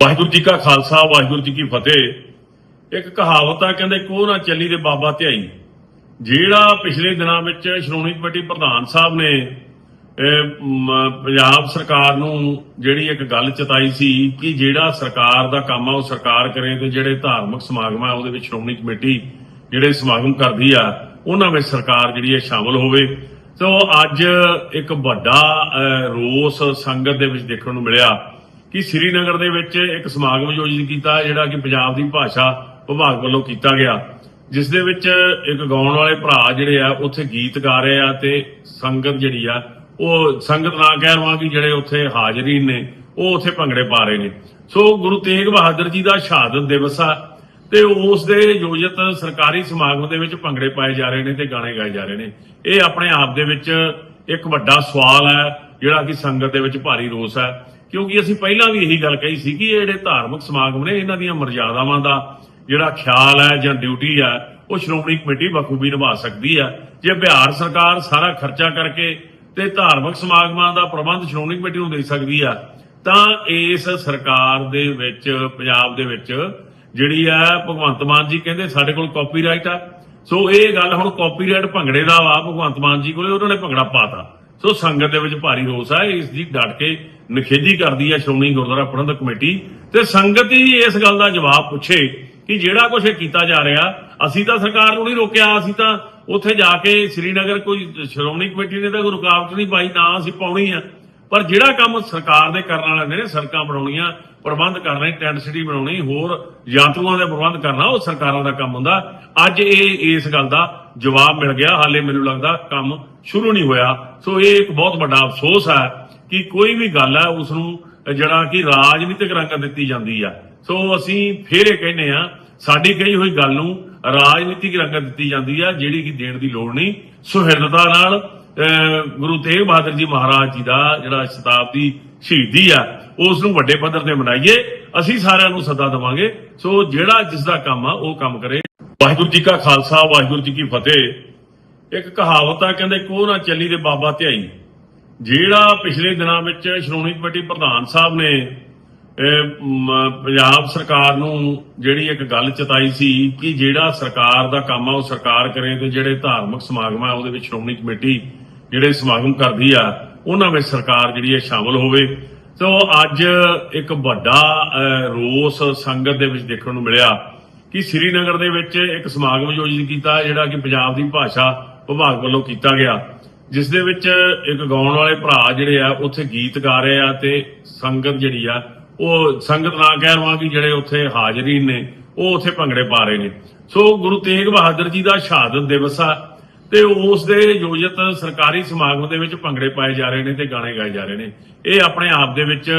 ਵਾਹਿਗੁਰੂ ਜੀ ਕਾ ਖਾਲਸਾ, ਵਾਹਿਗੁਰੂ ਜੀ ਕੀ ਫਤਿਹ। ਇੱਕ ਕਹਾਵਤ ਆ, ਕਹਿੰਦੇ ਕੋਹ ਨਾ ਚੱਲੀ ਤੇ ਬਾਬਾ ਧਿਆਈ। ਜਿਹੜਾ ਪਿਛਲੇ ਦਿਨਾਂ ਵਿੱਚ ਸ਼੍ਰੋਮਣੀ ਕਮੇਟੀ ਪ੍ਰਧਾਨ ਸਾਹਿਬ ਨੇ ਪੰਜਾਬ ਸਰਕਾਰ ਨੂੰ ਜਿਹੜੀ ਇੱਕ ਗੱਲ ਚਤਾਈ ਸੀ ਕਿ ਜਿਹੜਾ ਸਰਕਾਰ ਦਾ ਕੰਮ ਆ, ਉਹ ਸਰਕਾਰ ਕਰੇ ਤੇ ਜਿਹੜੇ ਧਾਰਮਿਕ ਸਮਾਗਮ ਆ, ਉਹਦੇ ਵਿੱਚ ਸ਼੍ਰੋਮਣੀ ਕਮੇਟੀ ਜਿਹੜੇ ਸਮਾਗਮ ਕਰਦੀ ਆ, ਉਹਨਾਂ ਵਿੱਚ ਸਰਕਾਰ ਜਿਹੜੀ ਹੈ ਸ਼ਾਮਲ ਹੋਵੇ। ਸੋ ਅੱਜ ਇੱਕ ਵੱਡਾ ਰੋਸ ਸੰਗਤ ਦੇ ਵਿੱਚ ਦੇਖਣ ਨੂੰ ਮਿਲਿਆ। ਕਿ ਸ੍ਰੀਨਗਰ ਦੇ ਵਿੱਚ ਇੱਕ ਸਮਾਗਮ ਆਯੋਜਿਤ ਕੀਤਾ, ਜਿਹੜਾ ਕਿ ਪੰਜਾਬ ਦੀ ਭਾਸ਼ਾ ਵਿਭਾਗ ਵੱਲੋਂ ਕੀਤਾ ਗਿਆ। ਜਿਸ ਦੇ ਵਿੱਚ ਇੱਕ ਗਾਉਣ ਵਾਲੇ ਭਰਾ ਜਿਹੜੇ ਆ, ਉੱਥੇ ਗੀਤ ਗਾ ਰਹੇ ਆ ਤੇ ਸੰਗਤ ਜਿਹੜੀ ਆ, ਉਹ ਸੰਗਤ ਨਾ ਕਹਿਣ ਕਿ ਜਿਹੜੇ ਉੱਥੇ ਹਾਜ਼ਰੀਨ ਨੇ, ਉਹ ਉੱਥੇ ਭੰਗੜੇ ਪਾ ਰਹੇ ਨੇ। ਸੋ ਗੁਰੂ ਤੇਗ ਬਹਾਦਰ ਜੀ ਦਾ ਸ਼ਹਾਦਤ ਦਿਵਸ ਆ ਤੇ ਉਸ ਦੇ ਯੋਜਿਤ ਸਰਕਾਰੀ ਸਮਾਗਮ ਦੇ ਵਿੱਚ ਭੰਗੜੇ ਪਾਏ ਜਾ ਰਹੇ ਨੇ ਤੇ ਗਾਣੇ ਗਾਏ ਜਾ ਰਹੇ ਨੇ। ਇਹ ਆਪਣੇ ਆਪ ਦੇ ਵਿੱਚ ਇੱਕ ਵੱਡਾ ਸਵਾਲ ਹੈ, ਜਿਹੜਾ ਕਿ ਸੰਗਤ ਦੇ ਵਿੱਚ ਭਾਰੀ ਰੋਸ ਹੈ। ਕਿਉਂਕਿ ਅਸੀਂ ਪਹਿਲਾਂ ਵੀ ਇਹੀ ਗੱਲ ਕਹੀ ਸੀ ਕਿ ਇਹ ਜਿਹੜੇ ਧਾਰਮਿਕ ਸਮਾਗਮ ਨੇ, ਇਹਨਾਂ ਦੀਆਂ ਮਰਜ਼ਾਦਾਵਾਂ ਦਾ ਜਿਹੜਾ ਖਿਆਲ ਹੈ ਜਾਂ ਡਿਊਟੀ ਹੈ ਉਹ ਸ਼੍ਰੋਮਣੀ ਕਮੇਟੀ ਬਖੂਬੀ ਨਿਭਾ ਸਕਦੀ ਹੈ ਜੇ ਬਿਹਾਰ ਸਰਕਾਰ ਸਾਰਾ ਖਰਚਾ ਕਰਕੇ ਤੇ ਧਾਰਮਿਕ ਸਮਾਗਮਾਂ ਦਾ ਪ੍ਰਬੰਧ ਸ਼੍ਰੋਮਣੀ ਕਮੇਟੀ ਨੂੰ ਦੇ ਸਕਦੀ ਆ, ਤਾਂ ਇਸ ਸਰਕਾਰ ਦੇ ਵਿੱਚ, ਪੰਜਾਬ ਦੇ ਵਿੱਚ ਜਿਹੜੀ ਆ, ਭਗਵੰਤ ਮਾਨ ਜੀ ਕਹਿੰਦੇ ਸਾਡੇ ਕੋਲ ਕਾਪੀਰਾਈਟ ਆ। ਸੋ ਇਹ ਗੱਲ ਹੁਣ ਕਾਪੀਰਾਈਟ ਭੰਗੜੇ ਦਾ ਵਾ, ਭਗਵੰਤ ਮਾਨ ਜੀ ਕੋਲੇ ਉਹਨਾਂ ਨੇ ਭੰਗੜਾ ਪਾਤਾ। ਸੋ ਸੰਗਤ ਦੇ ਵਿੱਚ ਭਾਰੀ ਰੋਸ ਹੈ ਇਸ ਦੀ ਡਟ ਕੇ ਨਿਖੇਧੀ ਕਰਦੀ ਹੈ ਸ਼੍ਰੋਮਣੀ ਗੁਰਦੁਆਰਾ ਪ੍ਰਬੰਧਕ ਕਮੇਟੀ। ਤੇ ਸੰਗਤ ਹੀ ਇਸ ਗੱਲ ਦਾ ਜਵਾਬ ਪੁੱਛੇ ਕਿ ਜਿਹੜਾ ਕੁਝ ਕੀਤਾ ਜਾ ਰਿਹਾ, ਅਸੀਂ ਤਾਂ ਸਰਕਾਰ ਨੂੰ ਨਹੀਂ ਰੋਕਿਆ, ਅਸੀਂ ਤਾਂ ਉੱਥੇ ਜਾ ਕੇ ਸ੍ਰੀਨਗਰ ਕੋਈ ਸ਼੍ਰੋਮਣੀ ਕਮੇਟੀ ਨੇ ਤਾਂ ਕੋਈ ਰੁਕਾਵਟ ਨਹੀਂ ਪਾਈ, ਨਾ ਅਸੀਂ ਪਾਉਣੀ ਆ। ਪਰ ਜਿਹੜਾ ਕੰਮ ਸਰਕਾਰ ਦੇ ਕਰਨ ਵਾਲੇ ਨੇ ਸੜਕਾਂ ਬਣਾਉਣੀਆਂ, ਪ੍ਰਬੰਧ ਕਰਨੇ ਟੈਂਟ ਸਿਟੀ ਬਣਾਉਣੀ, ਹੋਰ ਯਾਤਰੂਆਂ ਦੇ ਪ੍ਰਬੰਧ ਕਰਨਾ, ਉਹ ਸਰਕਾਰਾਂ ਦਾ ਕੰਮ ਹੁੰਦਾ। ਅੱਜ ਇਹ, ਇਸ ਗੱਲ ਦਾ ਜਵਾਬ ਮਿਲ ਗਿਆ। ਹਾਲੇ ਮੈਨੂੰ ਲੱਗਦਾ ਕੰਮ ਸ਼ੁਰੂ ਨਹੀਂ ਹੋਇਆ। ਸੋ ਇਹ ਇੱਕ ਬਹੁਤ ਵੱਡਾ ਅਫਸੋਸ ਹੈ ਕਿ ਕੋਈ ਵੀ ਗੱਲ ਹੈ ਉਸ ਨੂੰ ਜਿਹੜਾ ਕਿ ਰਾਜਨੀਤਿਕ ਰੰਗਤ ਦਿੱਤੀ ਜਾਂਦੀ ਆ। ਸੋ ਅਸੀਂ ਫੇਰ ਇਹ ਕਹਿੰਦੇ ਆ ਸਾਡੀ ਕਹੀ ਹੋਈ ਗੱਲ ਨੂੰ ਰਾਜਨੀਤਿਕ ਰੰਗਤ ਦਿੱਤੀ ਜਾਂਦੀ ਆ, ਜਿਹੜੀ ਕਿ ਦੇਣ ਦੀ ਲੋੜ ਨਹੀਂ। ਸੁਹਿਰਦਤਾ ਨਾਲ ਗੁਰੂ ਤੇਗ ਬਹਾਦਰ ਜੀ ਮਹਾਰਾਜ ਜੀ ਦਾ ਜਿਹੜਾ ਸ਼ਤਾਬਦੀ ਸ਼ਹੀਦੀ ਆ, ਉਸ ਨੂੰ ਵੱਡੇ ਪੱਧਰ ਤੇ ਮਨਾਈਏ, ਅਸੀਂ ਸਾਰਿਆਂ ਨੂੰ ਸੱਦਾ ਦੇਵਾਂਗੇ। ਸੋ ਜਿਹੜਾ ਜਿਸ ਦਾ ਕੰਮ ਆ, ਉਹ ਕੰਮ ਕਰੇ। ਵਾਹਿਗੁਰੂ ਜੀ ਕਾ ਖਾਲਸਾ, ਵਾਹਿਗੁਰੂ ਜੀ ਕੀ ਫਤਿਹ। ਇੱਕ ਕਹਾਵਤ ਆ, ਕਹਿੰਦੇ, ਕੋਹ ਨਾ ਚੱਲੀ ਤੇ ਬਾਬਾ ਧਿਆਈ। ਜਿਹੜਾ ਪਿਛਲੇ ਦਿਨਾਂ ਵਿੱਚ ਸ਼੍ਰੋਮਣੀ ਕਮੇਟੀ ਪ੍ਰਧਾਨ ਸਾਹਿਬ ਨੇ ਪੰਜਾਬ ਸਰਕਾਰ ਨੂੰ ਜਿਹੜੀ ਇੱਕ ਗੱਲ ਚਤਾਈ ਸੀ ਕਿ ਜਿਹੜਾ ਸਰਕਾਰ ਦਾ ਕੰਮ ਆ, ਉਹ ਸਰਕਾਰ ਕਰੇ ਤੇ ਜਿਹੜੇ ਧਾਰਮਿਕ ਸਮਾਗਮ ਆ, ਉਹਦੇ ਵਿੱਚ ਸ਼੍ਰੋਮਣੀ ਕਮੇਟੀ ਜਿਹੜੇ ਸਮਾਗਮ ਕਰਦੀ ਆ, ਉਹਨਾਂ ਵਿੱਚ ਸਰਕਾਰ ਜਿਹੜੀ ਹੈ ਸ਼ਾਮਲ ਹੋਵੇ। ਸੋ ਅੱਜ ਇੱਕ ਵੱਡਾ ਰੋਸ ਸੰਗਤ ਦੇ ਵਿੱਚ ਦੇਖਣ ਨੂੰ ਮਿਲਿਆ ਕਿ ਸ੍ਰੀਨਗਰ ਦੇ ਵਿੱਚ ਇੱਕ ਸਮਾਗਮ ਆਯੋਜਿਤ ਕੀਤਾ, ਜਿਹੜਾ ਕਿ ਪੰਜਾਬ ਦੀ ਭਾਸ਼ਾ ਵਿਭਾਗ ਵੱਲੋਂ ਕੀਤਾ ਗਿਆ। ਜਿਸ ਦੇ ਵਿੱਚ ਇੱਕ ਗਾਉਣ ਵਾਲੇ ਭਰਾ ਜਿਹੜੇ ਆ, ਉੱਥੇ ਗੀਤ ਗਾ ਰਹੇ ਆ ਤੇ ਸੰਗਤ ਜਿਹੜੀ ਆ, ਉਹ ਸੰਗਤ ਨਾ ਕਹਿਣ ਕਿ ਜਿਹੜੇ ਉੱਥੇ ਹਾਜ਼ਰੀਨ ਨੇ, ਉਹ ਉੱਥੇ ਭੰਗੜੇ ਪਾ ਰਹੇ ਨੇ। ਸੋ ਗੁਰੂ ਤੇਗ ਬਹਾਦਰ ਜੀ ਦਾ ਸ਼ਹਾਦਤ ਦਿਵਸ ਆ ਤੇ ਉਸ ਦੇ ਯੋਜਿਤ ਸਰਕਾਰੀ ਸਮਾਗਮ ਦੇ ਵਿੱਚ ਭੰਗੜੇ ਪਾਏ ਜਾ ਰਹੇ ਨੇ ਤੇ ਗਾਣੇ ਗਾਏ ਜਾ ਰਹੇ ਨੇ। ਇਹ ਆਪਣੇ ਆਪ ਦੇ ਵਿੱਚ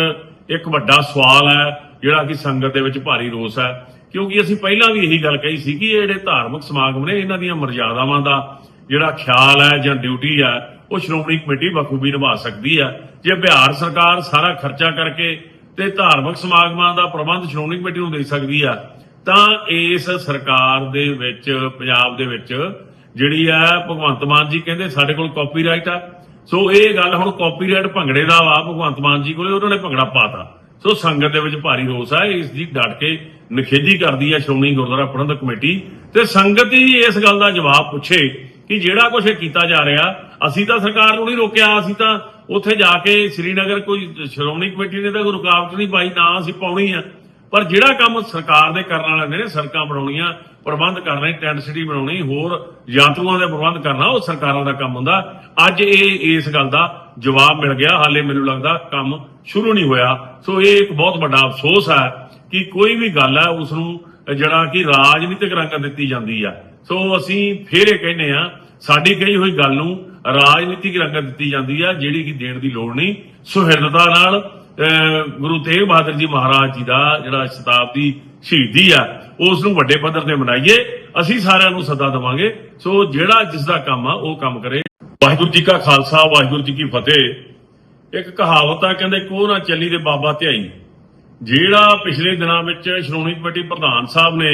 ਇੱਕ ਵੱਡਾ ਸਵਾਲ ਹੈ, ਜਿਹੜਾ ਕਿ ਸੰਗਤ ਦੇ ਵਿੱਚ ਭਾਰੀ ਰੋਸ ਹੈ। ਕਿਉਂਕਿ ਅਸੀਂ ਪਹਿਲਾਂ ਵੀ ਇਹੀ ਗੱਲ ਕਹੀ ਸੀ ਕਿ ਇਹ ਜਿਹੜੇ ਧਾਰਮਿਕ ਸਮਾਗਮ ਨੇ, ਇਹਨਾਂ ਦੀਆਂ ਮਰਜ਼ਾਦਾਵਾਂ ਦਾ ਜਿਹੜਾ ਖਿਆਲ ਹੈ ਜਾਂ ਡਿਊਟੀ ਹੈ, ਉਹ ਸ਼੍ਰੋਮਣੀ ਕਮੇਟੀ ਬਖੂਬੀ ਨਿਭਾ ਸਕਦੀ ਹੈ। ਜੇ ਬਿਹਾਰ ਸਰਕਾਰ ਸਾਰਾ ਖਰਚਾ ਕਰਕੇ ਤੇ ਧਾਰਮਿਕ ਸਮਾਗਮਾਂ ਦਾ ਪ੍ਰਬੰਧ ਸ਼੍ਰੋਮਣੀ ਕਮੇਟੀ ਨੂੰ ਦੇ ਸਕਦੀ ਆ ਤਾਂ ਇਸ ਸਰਕਾਰ ਦੇ ਵਿੱਚ, ਪੰਜਾਬ ਦੇ ਵਿੱਚ ਜਿਹੜੀ ਆ ਭਗਵੰਤ ਮਾਨ ਜੀ ਕਹਿੰਦੇ ਸਾਡੇ ਕੋਲ ਕਾਪੀਰਾਈਟ ਆ। ਸੋ ਇਹ ਗੱਲ ਹੁਣ ਕਾਪੀਰਾਈਟ ਭੰਗੜੇ ਦਾ ਵਾ, ਭਗਵੰਤ ਮਾਨ ਜੀ ਕੋਲੇ ਉਹਨਾਂ ਨੇ ਭੰਗੜਾ ਪਾਤਾ। ਸੋ ਸੰਗਤ ਦੇ ਵਿੱਚ ਭਾਰੀ ਰੋਸ ਆ, ਇਸ ਦੀ ਡਟ ਕੇ ਨਿਖੇਧੀ ਕਰਦੀ ਹੈ ਸ਼੍ਰੋਮਣੀ ਗੁਰਦੁਆਰਾ ਪ੍ਰਬੰਧਕ ਕਮੇਟੀ। ਤੇ ਸੰਗਤ ਹੀ ਇਸ ਗੱਲ ਦਾ ਜਵਾਬ ਪੁੱਛੇ ਕਿ ਜਿਹੜਾ ਕੁਝ ਇਹ ਕੀਤਾ ਜਾ ਰਿਹਾ, ਅਸੀਂ ਤਾਂ ਸਰਕਾਰ ਨੂੰ ਨਹੀਂ ਰੋਕਿਆ, ਅਸੀਂ ਤਾਂ ਉੱਥੇ ਜਾ ਕੇ ਸ੍ਰੀਨਗਰ ਕੋਈ ਸ਼੍ਰੋਮਣੀ ਕਮੇਟੀ ਨੇ ਤਾਂ ਕੋਈ ਰੁਕਾਵਟ ਨਹੀਂ ਪਾਈ, ਨਾ ਅਸੀਂ ਪਾਉਣੀ ਆ। ਪਰ ਜਿਹੜਾ ਕੰਮ ਸਰਕਾਰ ਦੇ ਕਰਨ ਵਾਲੇ ਨੇ ਸੜਕਾਂ ਬਣਾਉਣੀਆਂ, ਪ੍ਰਬੰਧ ਕਰਨੇ ਟੈਂਟ ਸਿਟੀ ਬਣਾਉਣੀ, ਹੋਰ ਯਾਤਰੂਆਂ ਦੇ ਪ੍ਰਬੰਧ ਕਰਨਾ, ਉਹ ਸਰਕਾਰਾਂ ਦਾ ਕੰਮ ਹੁੰਦਾ। ਅੱਜ ਇਹ, ਇਸ ਗੱਲ ਦਾ ਜਵਾਬ ਮਿਲ ਗਿਆ। ਹਾਲੇ ਮੈਨੂੰ ਲੱਗਦਾ ਕੰਮ ਸ਼ੁਰੂ ਨਹੀਂ ਹੋਇਆ। ਸੋ ਇਹ ਇੱਕ ਬਹੁਤ ਵੱਡਾ ਅਫਸੋਸ ਹੈ ਕਿ ਕੋਈ ਵੀ ਗੱਲ ਹੈ ਉਸ ਨੂੰ ਜਿਹੜਾ ਕਿ ਰਾਜਨੀਤਿਕ ਰੰਗਤ ਦਿੱਤੀ ਜਾਂਦੀ ਆ। ਸੋ ਅਸੀਂ ਫੇਰ ਇਹ ਕਹਿੰਦੇ ਆ ਸਾਡੀ ਕਹੀ ਹੋਈ ਗੱਲ ਨੂੰ ਰਾਜਨੀਤਿਕ ਰੰਗਤ ਦਿੱਤੀ ਜਾਂਦੀ ਆ, ਜਿਹੜੀ ਕਿ ਦੇਣ ਦੀ ਲੋੜ ਨਹੀਂ। ਸੁਹਿਰਦਤਾ ਨਾਲ ਗੁਰੂ ਤੇਗ ਬਹਾਦਰ ਜੀ ਮਹਾਰਾਜ ਜੀ ਦਾ ਜਿਹੜਾ ਸ਼ਤਾਬਦੀ ਸ਼ਹੀਦੀ ਆ, ਉਸ ਨੂੰ ਵੱਡੇ ਪੱਧਰ ਤੇ ਮਨਾਈਏ, ਅਸੀਂ ਸਾਰਿਆਂ ਨੂੰ ਸੱਦਾ ਦੇਵਾਂਗੇ। ਸੋ ਜਿਹੜਾ ਜਿਸ ਦਾ ਕੰਮ ਆ, ਉਹ ਕੰਮ ਕਰੇ। ਵਾਹਿਗੁਰੂ ਜੀ ਕਾ ਖਾਲਸਾ, ਵਾਹਿਗੁਰੂ ਜੀ ਕੀ ਫਤਿਹ। ਇੱਕ ਕਹਾਵਤ ਆ, ਕਹਿੰਦੇ ਕੋ ਨਾ ਚੱਲੀ ਦੇ ਬਾਬਾ ਧਿਆਈ। ਜਿਹੜਾ ਪਿਛਲੇ ਦਿਨਾਂ ਵਿੱਚ ਸ਼੍ਰੋਮਣੀ ਕਮੇਟੀ ਪ੍ਰਧਾਨ ਸਾਹਿਬ ਨੇ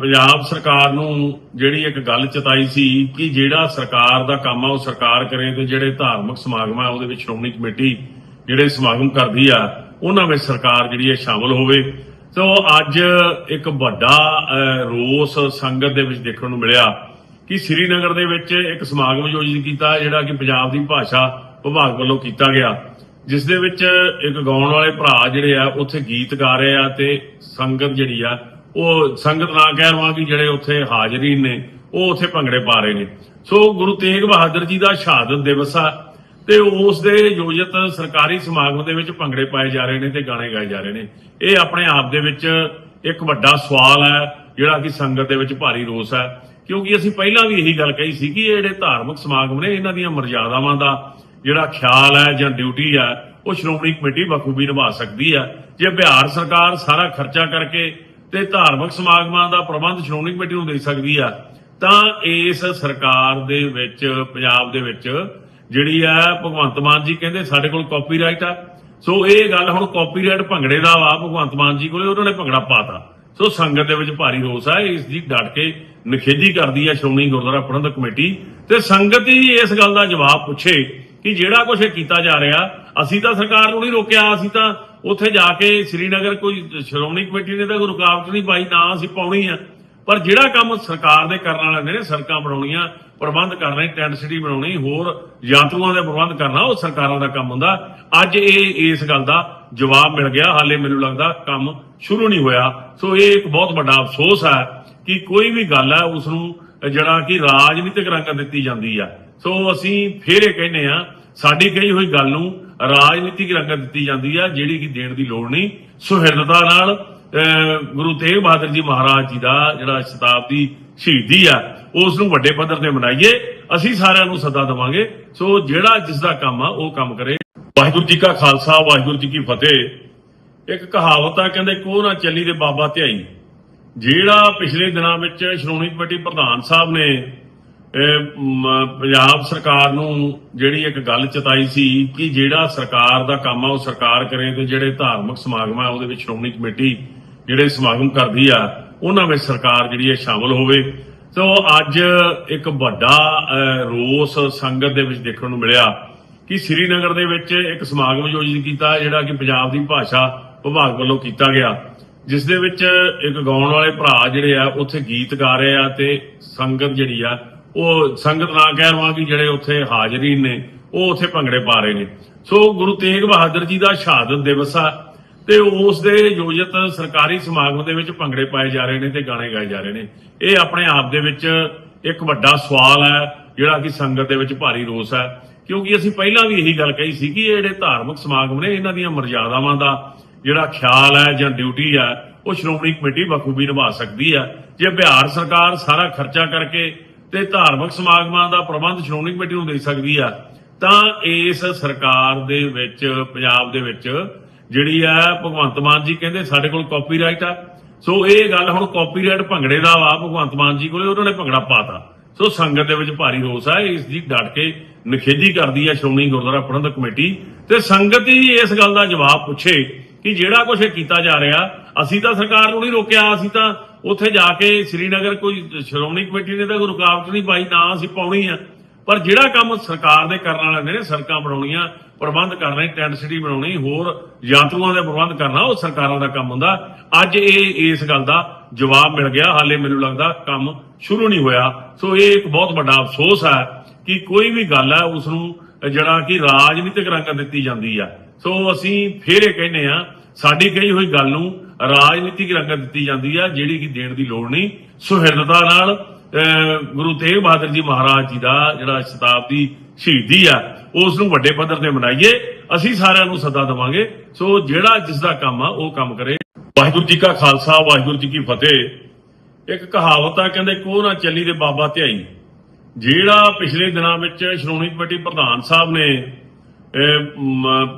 ਪੰਜਾਬ ਸਰਕਾਰ ਨੂੰ ਜਿਹੜੀ ਇੱਕ ਗੱਲ ਚਤਾਈ ਸੀ ਕਿ ਜਿਹੜਾ ਸਰਕਾਰ ਦਾ ਕੰਮ ਆ, ਉਹ ਸਰਕਾਰ ਕਰੇ ਤੇ ਜਿਹੜੇ ਧਾਰਮਿਕ ਸਮਾਗਮ ਆ, ਉਹਦੇ ਵਿੱਚ ਸ਼੍ਰੋਮਣੀ ਕਮੇਟੀ ਜਿਹੜੇ ਸਮਾਗਮ ਕਰਦੀ ਆ, ਉਹਨਾਂ ਵਿੱਚ ਸਰਕਾਰ ਜਿਹੜੀ ਹੈ ਸ਼ਾਮਲ ਹੋਵੇ। ਸੋ ਅੱਜ ਇੱਕ ਵੱਡਾ ਰੋਸ ਸੰਗਤ ਦੇ ਵਿੱਚ ਦੇਖਣ ਨੂੰ ਮਿਲਿਆ ਕਿ ਸ੍ਰੀਨਗਰ ਦੇ ਵਿੱਚ ਇੱਕ ਸਮਾਗਮ ਆਯੋਜਿਤ ਕੀਤਾ, ਜਿਹੜਾ ਕਿ ਪੰਜਾਬ ਦੀ ਭਾਸ਼ਾ ਵਿਭਾਗ ਵੱਲੋਂ ਕੀਤਾ ਗਿਆ। ਜਿਸ ਦੇ ਵਿੱਚ ਇੱਕ ਗਾਉਣ ਵਾਲੇ ਭਰਾ ਜਿਹੜੇ ਆ, ਉੱਥੇ ਗੀਤ ਗਾ ਰਹੇ ਆ ਤੇ ਸੰਗਤ ਜਿਹੜੀ ਆ, ਉਹ ਸੰਗਤ ਨਾ ਕਹਿ ਕਹਿਣ ਕਿ ਜਿਹੜੇ ਉੱਥੇ ਹਾਜ਼ਰੀਨ ਨੇ, ਉਹ ਉੱਥੇ ਭੰਗੜੇ ਪਾ ਰਹੇ ਨੇ। ਸੋ ਗੁਰੂ ਤੇਗ ਬਹਾਦਰ ਜੀ ਦਾ ਸ਼ਹਾਦਤ ਦਿਵਸ ਆ। ਤੇ ਉਸ ਦੇ ਯੋਜਿਤ ਸਰਕਾਰੀ ਸਮਾਗਮ ਦੇ ਵਿੱਚ ਭੰਗੜੇ ਪਾਏ ਜਾ ਰਹੇ ਨੇ ਤੇ ਗਾਣੇ ਗਾਏ ਜਾ ਰਹੇ ਨੇ। ਇਹ ਆਪਣੇ ਆਪ ਦੇ ਵਿੱਚ ਇੱਕ ਵੱਡਾ ਸਵਾਲ ਹੈ, ਜਿਹੜਾ ਕਿ ਸੰਗਤ ਦੇ ਵਿੱਚ ਭਾਰੀ ਰੋਸ ਹੈ। ਕਿਉਂਕਿ ਅਸੀਂ ਪਹਿਲਾਂ ਵੀ ਇਹੀ ਗੱਲ ਕਹੀ ਸੀ ਕਿ ਇਹ ਜਿਹੜੇ ਧਾਰਮਿਕ ਸਮਾਗਮ ਨੇ, ਇਹਨਾਂ ਦੀਆਂ ਮਰਜ਼ਾਦਾਵਾਂ ਦਾ ਜਿਹੜਾ ਖਿਆਲ ਹੈ ਜਾਂ ਡਿਊਟੀ ਹੈ, ਉਹ ਸ਼੍ਰੋਮਣੀ ਕਮੇਟੀ ਬਖੂਬੀ ਨਿਭਾ ਸਕਦੀ ਹੈ। ਜੇ ਬਿਹਾਰ ਸਰਕਾਰ ਸਾਰਾ ਖਰਚਾ ਕਰਕੇ ਤੇ ਧਾਰਮਿਕ ਸਮਾਗਮਾਂ ਦਾ ਪ੍ਰਬੰਧ ਸ਼੍ਰੋਮਣੀ ਕਮੇਟੀ ਨੂੰ ਦੇ ਸਕਦੀ ਆ ਤਾਂ ਇਸ ਸਰਕਾਰ ਦੇ ਵਿੱਚ, ਪੰਜਾਬ ਦੇ ਵਿੱਚ ਜਿਹੜੀ ਆ ਭਗਵੰਤ ਮਾਨ ਜੀ ਕਹਿੰਦੇ ਸਾਡੇ ਕੋਲ ਕਾਪੀਰਾਈਟ ਆ। ਸੋ ਇਹ ਗੱਲ ਹੁਣ ਕਾਪੀਰਾਈਟ ਭੰਗੜੇ ਦਾ ਵਾ, ਭਗਵੰਤ ਮਾਨ ਜੀ ਕੋਲੇ, ਉਹਨਾਂ ਨੇ ਭੰਗੜਾ ਪਾਤਾ। ਸੋ ਸੰਗਤ ਦੇ ਵਿੱਚ ਭਾਰੀ ਰੋਸ ਆ, ਇਸ ਦੀ ਡਟ ਕੇ ਨਿਖੇਧੀ ਕਰਦੀ ਆ ਸ਼੍ਰੋਮਣੀ ਗੁਰਦੁਆਰਾ ਪ੍ਰਬੰਧਕ ਕਮੇਟੀ। ਤੇ ਸੰਗਤ ਹੀ ਇਸ ਗੱਲ ਦਾ ਜਵਾਬ ਪੁੱਛੇ ਕਿ ਜਿਹੜਾ ਕੁਝ ਇਹ ਕੀਤਾ ਜਾ ਰਿਹਾ, ਅਸੀਂ ਤਾਂ ਸਰਕਾਰ ਨੂੰ ਨਹੀਂ ਰੋਕਿਆ, ਅਸੀਂ ਤਾਂ ਉੱਥੇ ਜਾ ਕੇ ਸ੍ਰੀਨਗਰ ਕੋਈ ਸ਼੍ਰੋਮਣੀ ਕਮੇਟੀ ਨੇ ਤਾਂ ਕੋਈ ਰੁਕਾਵਟ ਨਹੀਂ ਪਾਈ, ਨਾ ਅਸੀਂ ਪਾਉਣੀ ਆ। ਪਰ ਜਿਹੜਾ ਕੰਮ ਸਰਕਾਰ ਦੇ ਕਰਨ ਵਾਲੇ ਨੇ, ਸੜਕਾਂ ਬਣਾਉਣੀਆਂ ਪ੍ਰਬੰਧ ਕਰਨੇ ਟੈਂਟ ਸਿਟੀ ਬਣਾਉਣੀ ਹੋਰ ਯਾਤਰੂਆਂ ਦੇ ਪ੍ਰਬੰਧ ਕਰਨਾ ਉਹ ਸਰਕਾਰਾਂ ਦਾ ਕੰਮ ਹੁੰਦਾ। ਅੱਜ ਇਹ ਇਸ ਗੱਲ ਦਾ ਜਵਾਬ ਮਿਲ ਗਿਆ। ਹਾਲੇ ਮੈਨੂੰ ਲੱਗਦਾ ਕੰਮ ਸ਼ੁਰੂ ਨਹੀਂ ਹੋਇਆ। ਸੋ ਇਹ ਇੱਕ ਬਹੁਤ ਵੱਡਾ ਅਫਸੋਸ ਹੈ ਕਿ ਕੋਈ ਵੀ ਗੱਲ ਹੈ ਉਸ ਨੂੰ ਜਿਹੜਾ ਕਿ ਰਾਜਨੀਤਿਕ ਰੰਗ ਦਿੱਤੀ ਜਾਂਦੀ ਆ। ਸੋ ਅਸੀਂ ਫੇਰ ਇਹ ਕਹਿੰਦੇ ਆ ਸਾਡੀ ਕਹੀ ਹੋਈ ਗੱਲ ਨੂੰ ਰਾਜਨੀਤਿਕ ਰੰਗ ਦਿੱਤੀ ਜਾਂਦੀ ਆ ਜਿਹੜੀ ਕਿ ਦੇਣ ਦੀ ਲੋੜ ਨਹੀਂ। ਸੁਹਿਰਦਤਾ ਨਾਲ ਅਹ, ਗੁਰੂ ਤੇਗ ਬਹਾਦਰ ਜੀ ਮਹਾਰਾਜ ਜੀ ਦਾ ਜਿਹੜਾ ਸ਼ਤਾਬਦੀ ਸ਼ਹੀਦੀ ਆ ਉਸ ਨੂੰ ਵੱਡੇ ਪੱਧਰ ਤੇ ਮਨਾਈਏ, ਅਸੀਂ ਸਾਰਿਆਂ ਨੂੰ ਸੱਦਾ ਦੇਵਾਂਗੇ। ਸੋ ਜਿਹੜਾ ਜਿਸ ਦਾ ਕੰਮ ਆ, ਉਹ ਕੰਮ ਕਰੇ। ਵਾਹਿਗੁਰੂ ਜੀ ਕਾ ਖਾਲਸਾ, ਵਾਹਿਗੁਰੂ ਜੀ ਕੀ ਫਤਿਹ। ਇੱਕ ਕਹਾਵਤ ਆ, ਕਹਿੰਦੇ ਕੋ ਨਾ ਚੱਲੀ ਤੇ ਬਾਬਾ ਧਿਆਈ। ਜਿਹੜਾ ਪਿਛਲੇ ਦਿਨਾਂ ਵਿੱਚ ਸ਼੍ਰੋਮਣੀ ਕਮੇਟੀ ਪ੍ਰਧਾਨ ਸਾਹਿਬ ਨੇ ਪੰਜਾਬ ਸਰਕਾਰ ਨੂੰ ਜਿਹੜੀ ਇੱਕ ਗੱਲ ਚਤਾਈ ਸੀ ਕਿ ਜਿਹੜਾ ਸਰਕਾਰ ਦਾ ਕੰਮ ਆ, ਉਹ ਸਰਕਾਰ ਕਰੇ ਤੇ ਜਿਹੜੇ ਧਾਰਮਿਕ ਸਮਾਗਮ ਆ, ਉਹਦੇ ਵਿੱਚ ਸ਼੍ਰੋਮਣੀ ਕਮੇਟੀ ਜਿਹੜੇ ਸਮਾਗਮ ਕਰਦੀ ਆ, ਉਹਨਾਂ ਵਿੱਚ ਸਰਕਾਰ ਜਿਹੜੀ ਹੈ ਸ਼ਾਮਲ ਹੋਵੇ। ਸੋ ਅੱਜ ਇੱਕ ਵੱਡਾ ਰੋਸ ਸੰਗਤ ਦੇ ਵਿੱਚ ਦੇਖਣ ਨੂੰ ਮਿਲਿਆ ਕਿ ਸ੍ਰੀਨਗਰ ਦੇ ਵਿੱਚ ਇੱਕ ਸਮਾਗਮ ਆਯੋਜਿਤ ਕੀਤਾ, ਜਿਹੜਾ ਕਿ ਪੰਜਾਬ ਦੀ ਭਾਸ਼ਾ ਵਿਭਾਗ ਵੱਲੋਂ ਕੀਤਾ ਗਿਆ। ਜਿਸ ਦੇ ਵਿੱਚ ਇੱਕ ਗਾਉਣ ਵਾਲੇ ਭਰਾ ਜਿਹੜੇ ਆ, ਉੱਥੇ ਗੀਤ ਗਾ ਰਹੇ ਆ ਤੇ ਸੰਗਤ ਜਿਹੜੀ ਆ, ਉਹ ਸੰਗਤ ਨਾ ਕਹਿਣ ਕਿ ਜਿਹੜੇ ਉੱਥੇ ਹਾਜ਼ਰੀਨ ਨੇ, ਉਹ ਉੱਥੇ ਭੰਗੜੇ ਪਾ ਰਹੇ ਨੇ। ਸੋ ਗੁਰੂ ਤੇਗ ਬਹਾਦਰ ਜੀ ਦਾ ਸ਼ਹਾਦਤ ਦਿਵਸ ਆ। ਤੇ ਉਸ ਦੇ ਯੋਜਿਤ ਸਰਕਾਰੀ ਸਮਾਗਮ ਦੇ ਵਿੱਚ ਭੰਗੜੇ ਪਾਏ ਜਾ ਰਹੇ ਨੇ ਤੇ ਗਾਣੇ ਗਾਏ ਜਾ ਰਹੇ ਨੇ। ਇਹ ਆਪਣੇ ਆਪ ਦੇ ਵਿੱਚ ਇੱਕ ਵੱਡਾ ਸਵਾਲ ਹੈ, ਜਿਹੜਾ ਕਿ ਸੰਗਤ ਦੇ ਵਿੱਚ ਭਾਰੀ ਰੋਸ ਹੈ। ਕਿਉਂਕਿ ਅਸੀਂ ਪਹਿਲਾਂ ਵੀ ਇਹੀ ਗੱਲ ਕਹੀ ਸੀ ਕਿ ਇਹ ਜਿਹੜੇ ਧਾਰਮਿਕ ਸਮਾਗਮ ਨੇ, ਇਹਨਾਂ ਦੀਆਂ ਮਰਜ਼ਾਦਾਵਾਂ ਦਾ ਜਿਹੜਾ ਖਿਆਲ ਹੈ ਜਾਂ ਡਿਊਟੀ ਹੈ, ਉਹ ਸ਼੍ਰੋਮਣੀ ਕਮੇਟੀ ਬਖੂਬੀ ਨਿਭਾ ਸਕਦੀ ਹੈ। ਜੇ ਬਿਹਾਰ ਸਰਕਾਰ ਸਾਰਾ ਖਰਚਾ ਕਰਕੇ ਤੇ ਧਾਰਮਿਕ ਸਮਾਗਮਾਂ ਦਾ ਪ੍ਰਬੰਧ ਸ਼੍ਰੋਮਣੀ ਕਮੇਟੀ ਨੂੰ ਦੇ ਸਕਦੀ ਆ ਤਾਂ ਇਸ ਸਰਕਾਰ ਦੇ ਵਿੱਚ, ਪੰਜਾਬ ਦੇ ਵਿੱਚ ਜਿਹੜੀ ਆ ਭਗਵੰਤ ਮਾਨ ਜੀ ਕਹਿੰਦੇ ਸਾਡੇ ਕੋਲ ਕਾਪੀਰਾਈਟ ਆ। ਸੋ ਇਹ ਗੱਲ ਹੁਣ ਕਾਪੀਰਾਈਟ ਭੰਗੜੇ ਦਾ ਵਾ, ਭਗਵੰਤ ਮਾਨ ਜੀ ਕੋਲੇ ਉਹਨਾਂ ਨੇ ਭੰਗੜਾ ਪਾਤਾ। ਸੋ ਸੰਗਤ ਦੇ ਵਿੱਚ ਭਾਰੀ ਰੋਸ ਆ, ਇਸ ਦੀ ਡਟ ਕੇ ਨਿਖੇਧੀ ਕਰਦੀ ਹੈ ਸ਼੍ਰੋਮਣੀ ਗੁਰਦੁਆਰਾ ਪ੍ਰਬੰਧਕ ਕਮੇਟੀ। ਤੇ ਸੰਗਤ ਹੀ ਇਸ ਗੱਲ ਦਾ ਜਵਾਬ ਪੁੱਛੇ ਕਿ ਜਿਹੜਾ ਕੁਝ ਇਹ ਕੀਤਾ ਜਾ ਰਿਹਾ, ਅਸੀਂ ਤਾਂ ਸਰਕਾਰ ਨੂੰ ਨਹੀਂ ਰੋਕਿਆ, ਅਸੀਂ ਤਾਂ ਉੱਥੇ ਜਾ ਕੇ ਸ੍ਰੀਨਗਰ ਕੋਈ ਸ਼੍ਰੋਮਣੀ ਕਮੇਟੀ ਨੇ ਤਾਂ ਕੋਈ ਰੁਕਾਵਟ ਨਹੀਂ ਪਾਈ, ਨਾ ਅਸੀਂ ਪਾਉਣੀ ਆ। ਪਰ ਜਿਹੜਾ ਕੰਮ ਸਰਕਾਰ ਦੇ ਕਰਨ ਵਾਲੇ ਨੇ, ਸੜਕਾਂ ਬਣਾਉਣੀਆਂ, ਪ੍ਰਬੰਧ ਕਰਨੇ ਟੈਂਟ ਸਿਟੀ ਬਣਾਉਣੀ, ਹੋਰ ਯਾਤਰੂਆਂ ਦੇ ਪ੍ਰਬੰਧ ਕਰਨਾ, ਉਹ ਸਰਕਾਰਾਂ ਦਾ ਕੰਮ ਹੁੰਦਾ। ਅੱਜ ਇਹ, ਇਸ ਗੱਲ ਦਾ ਜਵਾਬ ਮਿਲ ਗਿਆ। ਹਾਲੇ ਮੈਨੂੰ ਲੱਗਦਾ ਕੰਮ ਸ਼ੁਰੂ ਨਹੀਂ ਹੋਇਆ। ਸੋ ਇਹ ਇੱਕ ਬਹੁਤ ਵੱਡਾ ਅਫਸੋਸ ਹੈ ਕਿ ਕੋਈ ਵੀ ਗੱਲ ਹੈ ਉਸ ਨੂੰ ਜਿਹੜਾ ਕਿ ਰਾਜਨੀਤਿਕ ਰੰਗਤ ਦਿੱਤੀ ਜਾਂਦੀ ਆ। ਸੋ ਅਸੀਂ ਫੇਰ ਇਹ ਕਹਿੰਦੇ ਆ ਸਾਡੀ ਕਹੀ ਹੋਈ ਗੱਲ ਨੂੰ ਰਾਜਨੀਤਿਕ ਰੰਗਤ ਦਿੱਤੀ ਜਾਂਦੀ ਆ, ਜਿਹੜੀ ਕਿ ਦੇਣ ਦੀ ਲੋੜ ਨਹੀਂ। ਸੁਹਿਰਦਤਾ ਨਾਲ ਗੁਰੂ ਤੇਗ ਬਹਾਦਰ ਜੀ ਮਹਾਰਾਜ ਜੀ ਦਾ ਜਿਹੜਾ ਸ਼ਤਾਬਦੀ ਸ਼ਹੀਦੀ ਆ, ਉਸ ਨੂੰ ਵੱਡੇ ਪੱਧਰ ਤੇ ਮਨਾਈਏ, ਅਸੀਂ ਸਾਰਿਆਂ ਨੂੰ ਸੱਦਾ ਦੇਵਾਂਗੇ। ਸੋ ਜਿਹੜਾ ਜਿਸ ਦਾ ਕੰਮ ਆ, ਉਹ ਕੰਮ ਕਰੇ। ਵਾਹਿਗੁਰੂ ਜੀ ਕਾ ਖਾਲਸਾ, ਵਾਹਿਗੁਰੂ ਜੀ ਕੀ ਫਤਿਹ। ਇੱਕ ਕਹਾਵਤ ਆ, ਕਹਿੰਦੇ ਕੋ ਨਾ ਚੱਲੀ ਤੇ ਬਾਬਾ ਧਿਆਈ। ਜਿਹੜਾ ਪਿਛਲੇ ਦਿਨਾਂ ਵਿੱਚ ਸ਼੍ਰੋਮਣੀ ਕਮੇਟੀ ਪ੍ਰਧਾਨ ਸਾਹਿਬ ਨੇ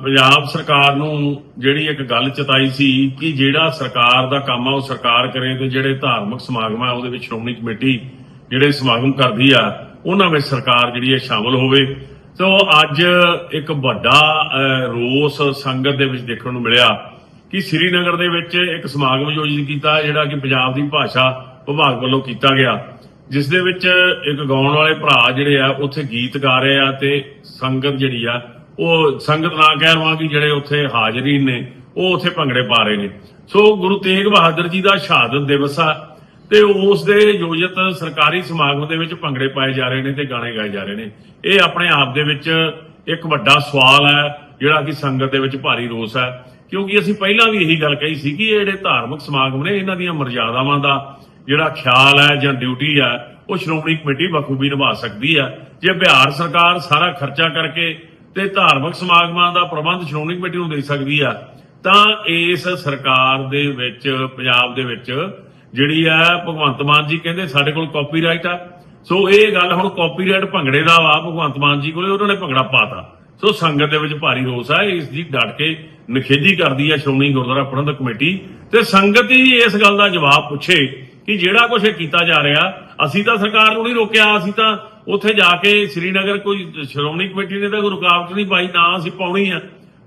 ਪੰਜਾਬ ਸਰਕਾਰ ਨੂੰ ਜਿਹੜੀ ਇੱਕ ਗੱਲ ਚਤਾਈ ਸੀ ਕਿ ਜਿਹੜਾ ਸਰਕਾਰ ਦਾ ਕੰਮ ਆ, ਉਹ ਸਰਕਾਰ ਕਰੇ ਤੇ ਜਿਹੜੇ ਧਾਰਮਿਕ ਸਮਾਗਮ ਆ, ਉਹਦੇ ਵਿੱਚ ਸ਼੍ਰੋਮਣੀ ਕਮੇਟੀ ਜਿਹੜੇ ਸਮਾਗਮ ਕਰਦੀ ਆ, ਉਹਨਾਂ ਵਿੱਚ ਸਰਕਾਰ ਜਿਹੜੀ ਹੈ ਸ਼ਾਮਲ ਹੋਵੇ। ਸੋ ਅੱਜ ਇੱਕ ਵੱਡਾ ਰੋਸ ਸੰਗਤ ਦੇ ਵਿੱਚ ਦੇਖਣ ਨੂੰ ਮਿਲਿਆ ਕਿ ਸ੍ਰੀਨਗਰ ਦੇ ਵਿੱਚ ਇੱਕ ਸਮਾਗਮ ਆਯੋਜਿਤ ਕੀਤਾ, ਜਿਹੜਾ ਕਿ ਪੰਜਾਬ ਦੀ ਭਾਸ਼ਾ ਵਿਭਾਗ ਵੱਲੋਂ ਕੀਤਾ ਗਿਆ। ਜਿਸ ਦੇ ਵਿੱਚ ਇੱਕ ਗਾਉਣ ਵਾਲੇ ਭਰਾ ਜਿਹੜੇ ਆ, ਉੱਥੇ ਗੀਤ ਗਾ ਰਹੇ ਆ ਤੇ ਸੰਗਤ ਜਿਹੜੀ ਆ, ਉਹ ਸੰਗਤ ਨਾ ਕਹਿਣ ਕਿ ਜਿਹੜੇ ਉੱਥੇ ਹਾਜ਼ਰੀਨ ਨੇ, ਉਹ ਉੱਥੇ ਭੰਗੜੇ ਪਾ ਰਹੇ ਨੇ। ਸੋ ਗੁਰੂ ਤੇਗ ਬਹਾਦਰ ਜੀ ਦਾ ਸ਼ਹਾਦਤ ਦਿਵਸ ਆ ਤੇ ਉਸ ਦੇ ਯੋਜਿਤ ਸਰਕਾਰੀ ਸਮਾਗਮ ਦੇ ਵਿੱਚ ਭੰਗੜੇ ਪਾਏ ਜਾ ਰਹੇ ਨੇ ਤੇ ਗਾਣੇ ਗਾਏ ਜਾ ਰਹੇ ਨੇ। ਇਹ ਆਪਣੇ ਆਪ ਦੇ ਵਿੱਚ ਇੱਕ ਵੱਡਾ ਸਵਾਲ ਹੈ, ਜਿਹੜਾ ਕਿ ਸੰਗਤ ਦੇ ਵਿੱਚ ਭਾਰੀ ਰੋਸ ਹੈ। ਕਿਉਂਕਿ ਅਸੀਂ ਪਹਿਲਾਂ ਵੀ ਇਹੀ ਗੱਲ ਕਹੀ ਸੀ ਕਿ ਇਹ ਜਿਹੜੇ ਧਾਰਮਿਕ ਸਮਾਗਮ ਨੇ, ਇਹਨਾਂ ਦੀਆਂ ਮਰਜ਼ਾਦਾਵਾਂ ਦਾ ਜਿਹੜਾ ਖਿਆਲ ਹੈ ਜਾਂ ਡਿਊਟੀ ਹੈ, ਉਹ ਸ਼੍ਰੋਮਣੀ ਕਮੇਟੀ ਬਖੂਬੀ ਨਿਭਾ ਸਕਦੀ ਹੈ। ਜੇ ਬਿਹਾਰ ਸਰਕਾਰ ਸਾਰਾ ਖਰਚਾ ਕਰਕੇ ਤੇ ਧਾਰਮਿਕ ਸਮਾਗਮਾਂ ਦਾ ਪ੍ਰਬੰਧ ਸ਼੍ਰੋਮਣੀ ਕਮੇਟੀ ਨੂੰ ਦੇ ਸਕਦੀ ਆ ਤਾਂ ਇਸ ਸਰਕਾਰ ਦੇ ਵਿੱਚ, ਪੰਜਾਬ ਦੇ ਵਿੱਚ ਜਿਹੜੀ ਆ ਭਗਵੰਤ ਮਾਨ ਜੀ ਕਹਿੰਦੇ ਸਾਡੇ ਕੋਲ ਕਾਪੀਰਾਈਟ ਆ। ਸੋ ਇਹ ਗੱਲ ਹੁਣ ਕਾਪੀਰਾਈਟ ਭੰਗੜੇ ਦਾ ਵਾ, ਭਗਵੰਤ ਮਾਨ ਜੀ ਕੋਲੇ, ਉਹਨਾਂ ਨੇ ਭੰਗੜਾ ਪਾਤਾ। ਸੋ ਸੰਗਤ ਦੇ ਵਿੱਚ ਭਾਰੀ ਰੋਸ ਆ, ਇਸ ਦੀ ਡਟ ਕੇ ਨਿਖੇਧੀ ਕਰਦੀ ਆ ਸ਼੍ਰੋਮਣੀ ਗੁਰਦੁਆਰਾ ਪ੍ਰਬੰਧਕ ਕਮੇਟੀ। ਤੇ ਸੰਗਤ ਹੀ ਇਸ ਗੱਲ ਦਾ ਜਵਾਬ ਪੁੱਛੇ ਕਿ ਜਿਹੜਾ ਕੁਝ ਇਹ ਕੀਤਾ ਜਾ ਰਿਹਾ, ਅਸੀਂ ਤਾਂ ਸਰਕਾਰ ਨੂੰ ਨਹੀਂ ਰੋਕਿਆ, ਅਸੀਂ ਤਾਂ ਉੱਥੇ ਜਾ ਕੇ ਸ੍ਰੀਨਗਰ ਕੋਈ ਸ਼੍ਰੋਮਣੀ ਕਮੇਟੀ ਨੇ ਤਾਂ ਕੋਈ ਰੁਕਾਵਟ ਨਹੀਂ ਪਾਈ, ਨਾ ਅਸੀਂ ਪਾਉਣੀ ਆ।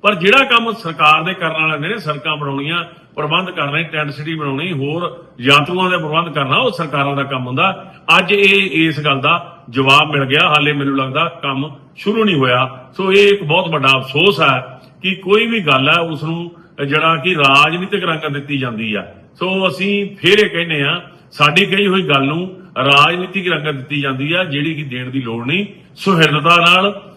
ਪਰ ਜਿਹੜਾ ਕੰਮ ਸਰਕਾਰ ਦੇ ਕਰਨ ਵਾਲੇ ਨੇ, ਸੜਕਾਂ ਬਣਾਉਣੀਆਂ, ਪ੍ਰਬੰਧ ਕਰਨੇ ਟੈਂਟ ਸਿਟੀ ਬਣਾਉਣੀ, ਹੋਰ ਯਾਤਰੂਆਂ ਦਾ ਪ੍ਰਬੰਧ ਕਰਨਾ, ਉਹ ਸਰਕਾਰਾਂ ਦਾ ਕੰਮ ਹੁੰਦਾ। ਅੱਜ ਇਹ, ਇਸ ਗੱਲ ਦਾ ਜਵਾਬ ਮਿਲ ਗਿਆ। ਹਾਲੇ ਮੈਨੂੰ ਲੱਗਦਾ ਕੰਮ ਸ਼ੁਰੂ ਨਹੀਂ ਹੋਇਆ। ਸੋ ਇਹ ਇੱਕ ਬਹੁਤ ਵੱਡਾ ਅਫਸੋਸ ਹੈ ਕਿ ਕੋਈ ਵੀ ਗੱਲ ਹੈ ਉਸ ਨੂੰ ਜਿਹੜਾ ਕਿ ਰਾਜਨੀਤਿਕ ਰੰਗਤ ਦਿੱਤੀ ਜਾਂਦੀ ਆ। ਸੋ ਅਸੀਂ ਫੇਰ ਇਹ ਕਹਿੰਦੇ ਆ ਸਾਡੀ ਕਹੀ ਹੋਈ ਗੱਲ ਨੂੰ ਰਾਜਨੀਤਿਕ ਰੰਗਤ ਦਿੱਤੀ ਜਾਂਦੀ ਆ, ਜਿਹੜੀ ਕਿ ਦੇਣ ਦੀ ਲੋੜ ਨਹੀਂ। ਸੁਹਿਰਦਤਾ ਨਾਲ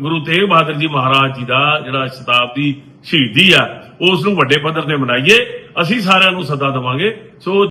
ਗੁਰੂ ਤੇਗ ਬਹਾਦਰ ਜੀ ਮਹਾਰਾਜ ਜੀ ਦਾ ਜਿਹੜਾ ਸ਼ਤਾਬਦੀ ਸ਼ਹੀਦੀ ਆ, ਉਸ ਨੂੰ ਵੱਡੇ ਪੱਧਰ ਤੇ ਮਨਾਈਏ। ਅਸੀਂ ਸਾਰਿਆਂ ਨੂੰ ਸੱਦਾ ਦੇਵਾਂਗੇ। ਸੋ